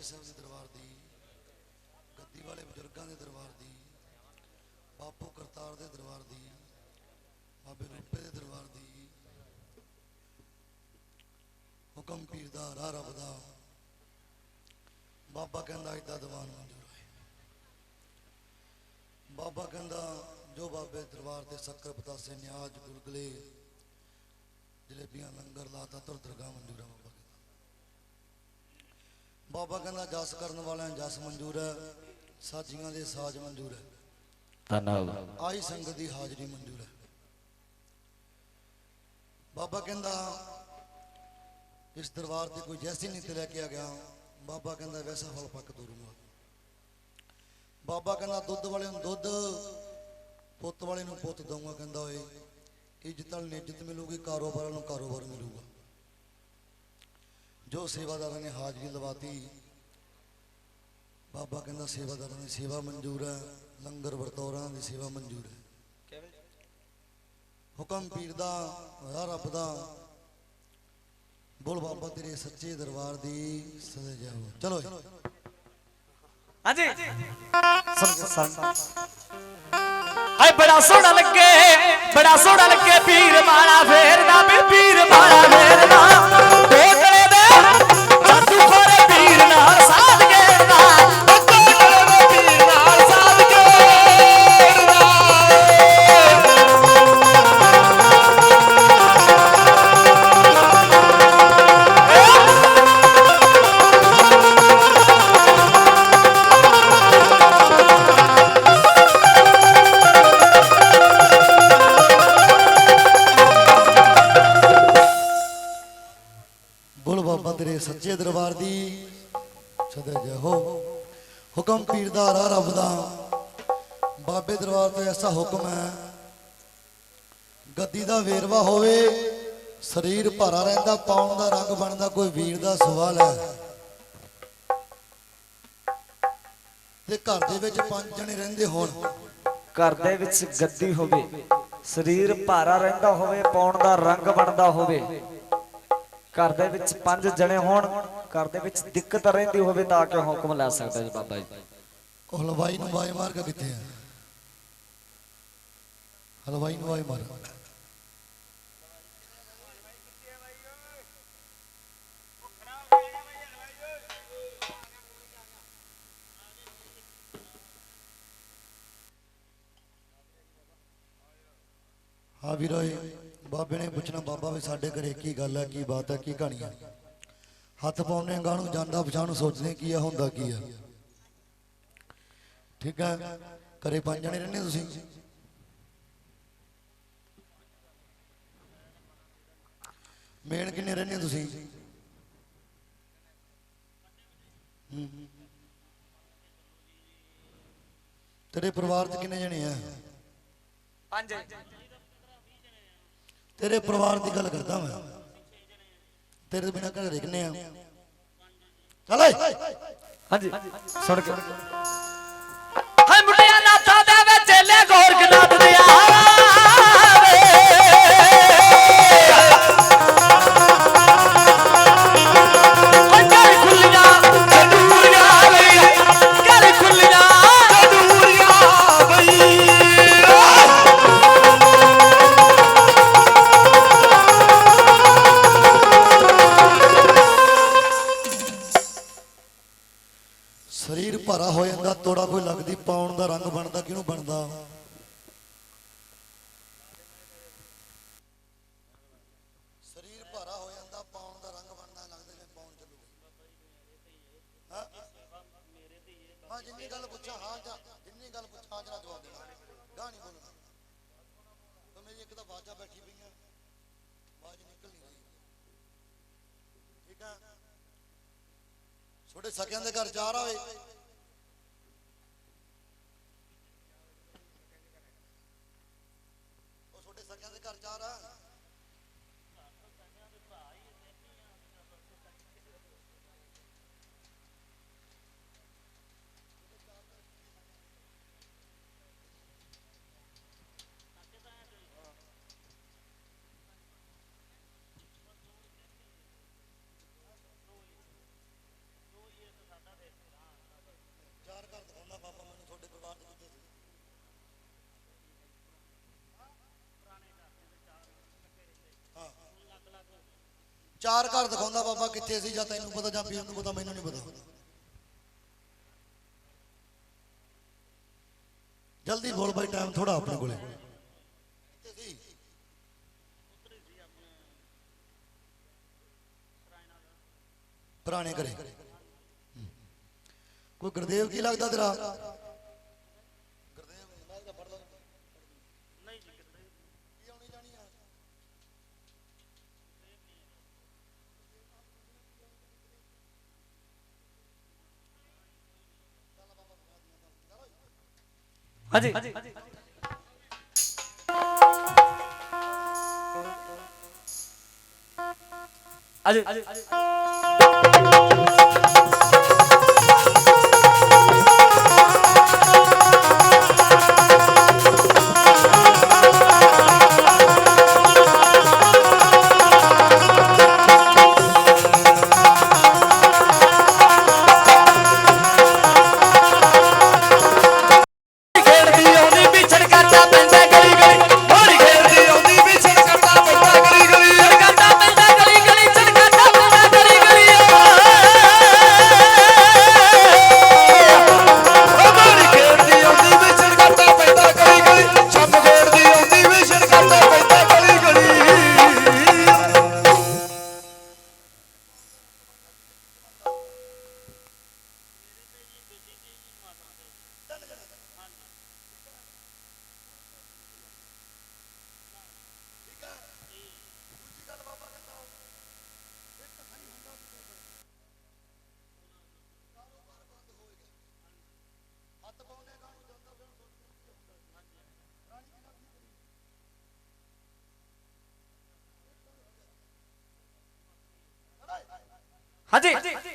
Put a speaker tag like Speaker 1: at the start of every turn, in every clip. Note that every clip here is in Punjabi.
Speaker 1: ਗੁਰਦੁਆਰੇ ਸਾਹਿਬ ਦੇ ਦਰਬਾਰ ਦੀ, ਗੱਦੀ ਵਾਲੇ ਬਜ਼ੁਰਗਾਂ ਦੇ ਦਰਬਾਰ ਦੀ, ਬਾਪੂ ਕਰਤਾਰ ਦੇ ਦਰਬਾਰ ਦੀ, ਬਾਬੇ ਰੂਪੇ ਦੇ ਦਰਬਾਰ ਦੀ, ਹੁਕਮ ਪੀਰ ਦਾ ਰਾਹ ਰੱਬ ਦਾ, ਬਾਬਾ ਕਹਿੰਦਾ ਇਦਾਂ ਦੀਵਾਨ ਮਨਜ਼ੂਰ ਹੈ ਬਾਬਾ ਕਹਿੰਦਾ ਜੋ ਬਾਬੇ ਦਰਬਾਰ ਤੇ ਸ਼ੱਕਰ ਪਤਾਸੇ, ਨਿਆਜ ਗੁਲਗਲੇ ਜਲੇਬੀਆਂ, ਲੰਗਰ ਲਾਤਾ ਤੁਰ ਦਰਗਾਹ ਮਨਜ਼ੂਰ ਬਾਬਾ ਕਹਿੰਦਾ ਜਸ ਕਰਨ ਵਾਲਿਆਂ ਜਸ ਮਨਜ਼ੂਰ ਹੈ ਸਾਜੀਆਂ ਦੇ ਸਾਜ ਮਨਜ਼ੂਰ ਹੈ।
Speaker 2: ਧੰਨਵਾਦ।
Speaker 1: ਆਈ ਸੰਗਤ ਦੀ ਹਾਜ਼ਰੀ ਮਨਜ਼ੂਰ ਹੈ। ਬਾਬਾ ਕਹਿੰਦਾ ਇਸ ਦਰਬਾਰ ਤੇ ਕੋਈ ਜੈਸੀ ਨਹੀਂ ਲੈ ਕੇ ਆ ਗਿਆ ਬਾਬਾ ਕਹਿੰਦਾ ਵੈਸਾ ਫਲ ਪੱਕ ਤੋਰੂਗਾ ਬਾਬਾ ਕਹਿੰਦਾ ਦੁੱਧ ਵਾਲੇ ਨੂੰ ਦੁੱਧ ਪੁੱਤ ਵਾਲੇ ਨੂੰ ਪੁੱਤ ਦਊਗਾ ਕਹਿੰਦਾ ਓਏ ਇੱਜ਼ਤ ਨਾਲ ਇੱਜ਼ਤ ਮਿਲੂਗੀ ਕਾਰੋਬਾਰ ਨੂੰ ਕਾਰੋਬਾਰ ਮਿਲੂਗਾ। ਜੋ ਸੇਵਾਦਾਰਾਂ ਨੇ ਹਾਜ਼ਰੀ ਲਵਾਤੀ। ਬਾਬਾ ਕਹਿੰਦਾ ਸੇਵਾਦਾਰਾਂ ਦੀ ਸੇਵਾ ਮਨਜ਼ੂਰ ਹੈ ਲੰਗਰ ਵਰਤੌਰਾਂ ਦੀ ਸੇਵਾ ਮਨਜ਼ੂਰ ਹੈ। ਹੁਕਮ ਪੀਰ ਦਾ ਹੋਇਆ ਰੱਬ ਦਾ। ਬੋਲ ਬਾਬਾ ਤੇਰੇ ਸੱਚੇ ਦਰਬਾਰ ਦੀ ਸਦਾ ਜਾਓ। ਚਲੋ
Speaker 3: ਹਾਂਜੀ। ਹਾਏ ਬੜਾ ਸੋਹਣਾ ਲੱਗੇ ਬੜਾ ਸੋਹਣਾ ਲੱਗੇ ਪੀਰ ਮਾਲਾ ਫੇਰਦਾ ਵੀ ਪੀਰ ਮਾਲਾ ਫੇਰਦਾ।
Speaker 1: ਭਾਰਾ ਰਹਿੰਦਾ ਪਾਉਣ ਦਾ ਰੰਗ ਬਣਦਾ ਕੋਈ ਵੀਰ ਦਾ ਸਵਾਲ ਹੈ। ਤੇ ਘਰ ਦੇ ਵਿੱਚ ਪੰਜ ਜਣੇ ਰਹਿੰਦੇ ਹੋਣ।
Speaker 2: ਘਰ ਦੇ ਵਿੱਚ ਗੱਦੀ ਹੋਵੇ ਸਰੀਰ ਭਾਰਾ ਰਹਿੰਦਾ ਹੋਵੇ ਪਾਉਣ ਦਾ ਰੰਗ ਬਣਦਾ ਹੋਵੇ। ਘਰ ਦੇ ਵਿੱਚ ਪੰਜ ਜਣੇ ਹੋਣ ਘਰ ਦੇ ਵਿੱਚ ਦਿੱਕਤ ਰਹਿੰਦੀ ਹੋਵੇ ਤਾਂ ਕਿ ਹੁਕਮ ਲੈ ਸਕਦਾ ਜੀ ਬਾਬਾ ਜੀ?
Speaker 1: ਉਹ ਹਲਵਾਈ ਨੂੰ ਵਾਏ ਮਾਰ ਕੇ ਕਿੱਥੇ ਆ? ਹਲਵਾਈ ਨੂੰ ਵਾਏ ਮਾਰ। ਹਾਂ ਵੀਰੋਏ ਬਾਬੇ ਨੇ ਪੁੱਛਣਾ, ਬਾਬਾ ਵੀ ਸਾਡੇ ਘਰੇ ਕੀ ਗੱਲ ਹੈ, ਕੀ ਬਾਤ ਹੈ, ਕੀ ਕਹਾਣੀ ਹੈ? ਹੱਥ ਪਾਉਣੇ ਗਾਂ ਨੂੰ ਜਾਂਦਾ, ਪਛਾਣ ਸੋਚਦੇ ਕੀ ਆ, ਹੁੰਦਾ ਕੀ ਆ। ਠੀਕ ਹੈ? ਘਰੇ ਪੰਜ ਜਣੇ ਰਹਿੰਦੇ ਤੁਸੀਂ? ਮੇਨ ਕਿੰਨੇ ਰਹਿੰਦੇ ਤੁਸੀਂ? ਤੇਰੇ ਪਰਿਵਾਰ 'ਚ ਕਿੰਨੇ ਜਣੇ ਆ?
Speaker 3: ਪੰਜ।
Speaker 1: ਤੇਰੇ ਪਰਿਵਾਰ ਦੀ ਗੱਲ ਕਰਦਾ ਮੈਂ। ਤੇਰੇ ਬਿਨਾ ਘਰੇ ਕਿੰਨੇ ਆ? ਚੱਲ ਓਏ।
Speaker 2: ਹਾਂਜੀ। ਸੁਣ ਕੇ।
Speaker 3: ਹਾਏ ਮੁੰਡਿਆਂ ਨਾਥਾਂ ਦੇ ਵਿੱਚ ਲੈ ਗੋਰਖਨਾਥ
Speaker 1: ਛੋਟੇ ਸਕਿਆਂ ਦੇ ਘਰ ਚਾਰ ਆਵੇ ਉਹ ਛੋਟੇ ਸਕਿਆਂ ਦੇ ਘਰ ਚਾਰ ਆ ਚਾਰ ਘਰ ਦਿਖਾਉਂਦਾ ਬਾਬਾ ਮੈਨੂੰ ਤੁਹਾਡੇ ਪਰਿਵਾਰ ਦੇ ਕਿੱਥੇ ਸੀ ਹਾਂ ਚਾਰ ਘਰ ਦਿਖਾਉਂਦਾ ਬਾਬਾ ਕਿੱਥੇ ਸੀ, ਜਾਂ ਤੈਨੂੰ ਪਤਾ, ਜਾਂ ਪੀਰ ਨੂੰ ਪਤਾ, ਮੈਨੂੰ ਨਹੀਂ ਪਤਾ। ਜਲਦੀ ਬੋਲ ਬਾਈ ਟਾਈਮ ਥੋੜਾ ਆਪਣੇ ਕੋਲੇ। ਪੁਰਾਣੇ ਘਰੇ। ਕੋਈ ਗੁਰਦੇਵ ਕੀ ਲੱਗਦਾ ਤੇਰਾ ਗੁਰਦੇਵ ਮੈਂ ਤਾਂ ਪੜ ਲਾ ਨਹੀਂ ਜੀ ਗੁਰਦੇਵ ਕੀ ਆਉਣੀ ਜਾਣੀ ਆ
Speaker 2: ਹਾਂਜੀ ਅਜੇ ਹਾਂਜੀ
Speaker 1: ਹਾਏ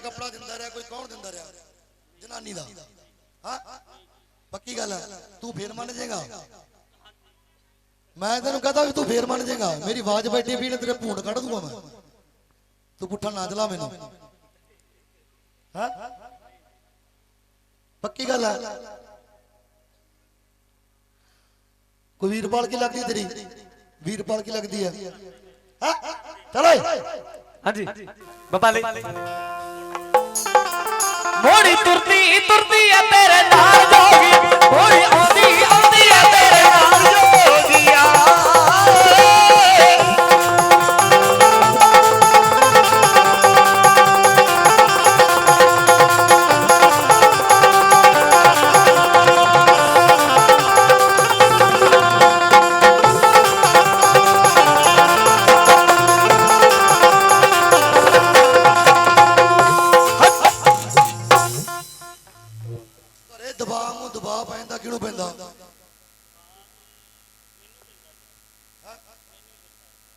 Speaker 1: ਕੱਪੜਾ ਦਿੰਦਾ ਰਿਹਾ, ਕੋਈ ਕੌਣ ਦਿੰਦਾ ਰਿਹਾ? ਜਨਾਨੀ ਦਾ। ਹਾਂ? ਪੱਕੀ ਗੱਲ ਹੈ ਤੂੰ ਫੇਰ ਮੰਨ ਜਾਏਗਾ। ਮੈਂ ਤੈਨੂੰ ਕਹਤਾ ਵੀ ਤੂੰ ਫੇਰ ਮੰਨ ਜਾਏਗਾ। ਮੇਰੀ ਆਵਾਜ਼ ਬੈਠੀ ਵੀ ਨੇ, ਤੇਰੇ ਭੂੰਡ ਕੱਢ ਦੂੰਗਾ ਮੈਂ। ਤੂੰ ਪੁੱਠਾ ਨਾ ਚਲਾ ਮੈਨੂੰ। ਹਾਂ? ਪੱਕੀ ਗੱਲ ਹੈ ਕੋਈ ਵੀਰਪਾਲ ਕੀ ਲੱਗਦੀ ਤੇਰੀ? ਵੀਰਪਾਲ ਕੀ ਲੱਗਦੀ ਹੈ ਹਾਂ? ਚਲ
Speaker 3: ਹਾਂਜੀ। ਬਪਾਲੇ
Speaker 2: ਮੋੜੀ ਤੁਰਦੀ ਤੁਰਦੀ ਐ ਤੇਰੇ ਨਾਲ ਜੋਗੀ। ਮੋੜੀ ਆਉਂਦੀ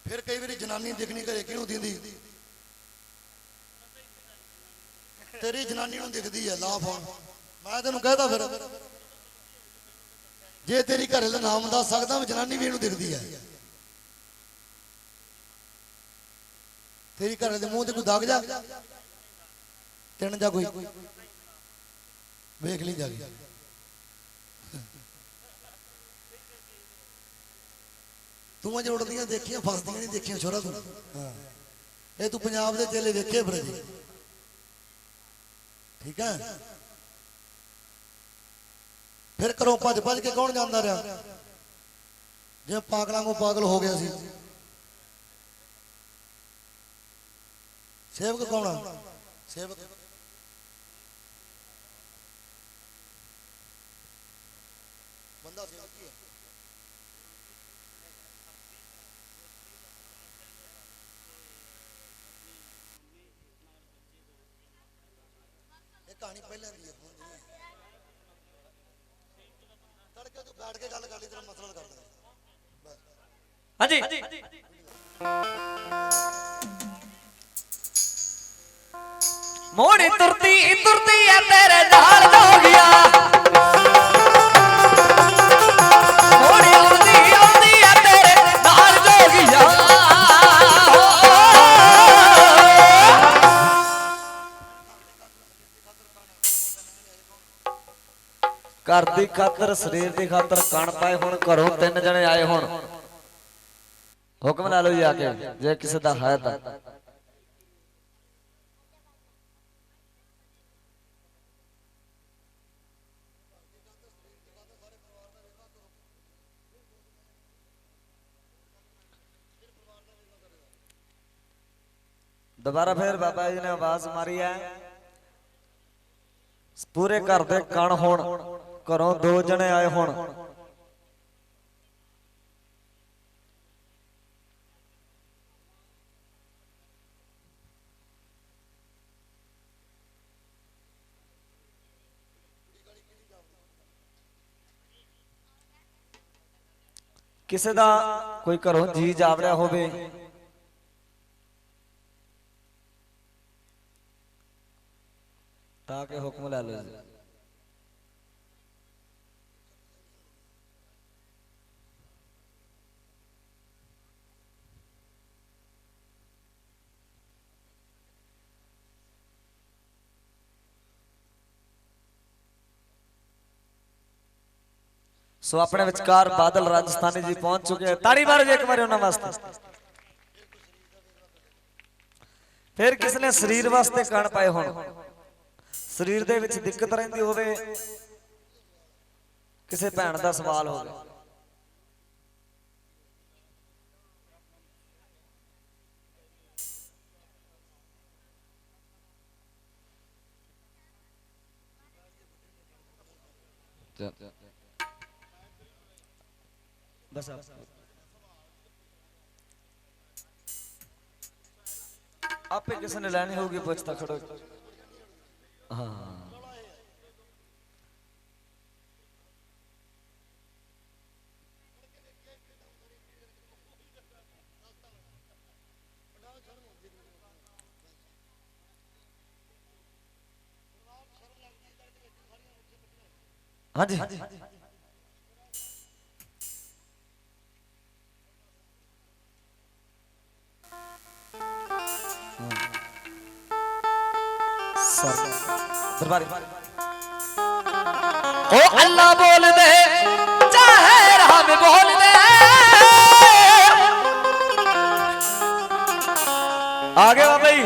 Speaker 1: ਫਿਰ ਕਈ ਵਾਰੀ ਜਨਾਨੀ ਦਿਖਣੀ ਘਰੇ ਕਿਹਨੂੰ ਦਿੰਦੀ? ਤੇਰੀ ਜਨਾਨੀ ਨੂੰ ਦਿਖਦੀ ਹੈ ਲਾ ਫੋਨ। ਮੈਂ ਤੈਨੂੰ ਕਹਿਦਾ ਫਿਰ, ਜੇ ਤੇਰੀ ਘਰੇ ਦਾ ਨਾਮ ਦੱਸ ਸਕਦਾ, ਮੈਂ ਜਨਾਨੀ ਵੀ ਇਹਨੂੰ ਦਿਖਦੀ ਹੈ ਤੇਰੀ ਘਰੇ ਦੇ ਮੂੰਹ ਤੇ ਕੋਈ ਦਾਗ ਜਾ? ਤਿੰਨ ਜਾ ਕੋਈ? ਵੇਖ ਲਈ ਜਾ ਕੇ। ਤੂੰ ਅਜ ਉੜਦੀਆਂ ਦੇਖੀਆਂ, ਫਸਦੀਆਂ ਨਹੀਂ ਦੇਖੀਆਂ ਛੋਰਾ ਤੂੰ? ਹਾਂ। ਇਹ ਤੂੰ ਪੰਜਾਬ ਦੇ ਚੇਲੇ ਵੇਖੇ ਫਿਰ ਜੀ ਠੀਕ ਹੈ? ਫਿਰ ਘਰੋਂ ਭੱਜ ਭੱਜ ਕੇ ਕੌਣ ਜਾਂਦਾ ਰਿਹਾ? ਜੇ ਪਾਗਲਾਂ ਨੂੰ ਪਾਗਲ ਹੋ ਗਿਆ ਸੀ। ਸੇਵਕ ਕੌਣ ਆ? ਸੇਵਕ ਬੰਦਾ ਸੇਵਕ ਹੀ ਹੈ ਇਹ ਕਹਾਣੀ ਪਹਿਲਾਂ ਦੀ ਹੈ ਹੁਣ ਦੀ ਨਹੀਂ ਤੜਕੇ ਤੂੰ ਬੈਠ ਕੇ ਗੱਲ ਕਰ ਲਈ ਤੇਰਾ ਮਸਲਾ ਹੱਲ ਕਰ ਦਾਂਗੇ ਬਸ
Speaker 3: ਹਾਂਜੀ।
Speaker 2: ਮੋੜੀ ਤੁਰਦੀ ਤੁਰਦੀ ਐ ਤੇਰੇ ਨਾਲ ਜੋਗੀਆ ਮੋੜੀ
Speaker 3: ਘਰ ਦੀ ਖਾਤਰ, ਸਰੀਰ ਦੀ ਖਾਤਰ ਕਣ ਪਾਏ ਹੁਣ, ਘਰੋਂ ਤਿੰਨ ਜਣੇ ਆਏ ਹੁਣ। ਹੁਕਮ ਲਾ ਲਓ ਜੀ ਕੇ, ਜੇ ਕਿਸੇ ਦਾ ਹੈ ਤਾਂ। ਦੁਬਾਰਾ ਫਿਰ ਬਾਬਾ ਜੀ ਨੇ ਆਵਾਜ਼ ਮਾਰੀ ਹੈ। ਪੂਰੇ ਘਰ ਦੇ ਕਣ ਹੋਣ। ਘਰੋਂ ਦੋ ਜਣੇ ਆਏ ਹੁਣ। ਕਿਸੇ ਦਾ ਕੋਈ ਘਰੋਂ ਜੀ ਜਾਵੜਿਆ ਹੋਵੇ। ਤਾਂ ਕਿ ਹੁਕਮ ਲੈ ਲਓ ਜੀ। ਸੋ ਆਪਣੇ ਵਿਚਕਾਰ ਬਾਦਲ ਰਾਜਸਥਾਨੀ ਜੀ ਪਹੁੰਚ ਚੁੱਕੇ ਹਨ ਤਾੜੀ ਮਾਰੋ ਜੀ ਇੱਕ ਵਾਰੀ ਉਹਨਾਂ ਵਾਸਤੇ। ਫਿਰ ਕਿਸ ਨੇ ਸਰੀਰ ਵਾਸਤੇ ਕਣ ਪਾਏ ਹੋਣ? ਸਰੀਰ ਦੇ ਵਿੱਚ ਦਿੱਕਤ ਰਹਿੰਦੀ ਹੋਵੇ, ਕਿਸੇ ਭੈਣ ਦਾ ਸਵਾਲ ਹੋਵੇ। बस आप ਆਪੇ ਕਿਸੇ ਨੇ ਲੈਣੀ ਹੋਊਗੀ ਪੁੱਛਤਾ ਖੜੋ। ਹਾਂ।
Speaker 2: ਹਾਂਜੀ। ਦਰਬਾਰੀ।
Speaker 3: ਉਹ ਅੱਲਾ ਬੋਲਦੇ, ਚਾਹੇ ਰਾਮ ਬੋਲਦੇ।
Speaker 2: ਆ ਗਏ ਬਾਬਾ ਜੀ।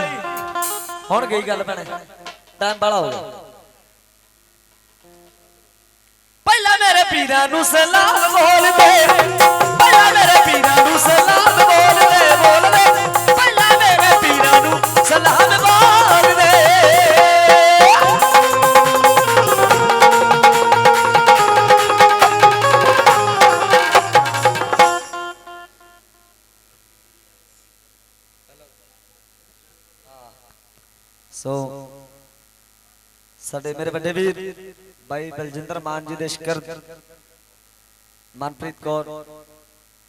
Speaker 2: ਹੁਣ ਗਈ ਗੱਲ ਭੈਣੇ? ਟਾਈਮ ਵਾਲਾ ਹੋ ਗਿਆ।
Speaker 3: ਪਹਿਲਾਂ ਮੇਰੇ ਪੀਰਾਂ ਨੂੰ ਸਲਾਮ ਬੋਲਦੇ, ਪਹਿਲਾਂ ਮੇਰੇ ਪੀਰਾਂ ਨੂੰ ਸਲਾਮ ਬੋਲਦੇ ਬੋਲਦੇ।
Speaker 2: ਸਾਡੇ ਮੇਰੇ ਵੱਡੇ ਵੀਰ ਬਾਈ ਬਲਜਿੰਦਰ ਮਾਨ ਜੀ ਦੇ ਸ਼ਕਰ ਮਨਪ੍ਰੀਤ ਕੌਰ।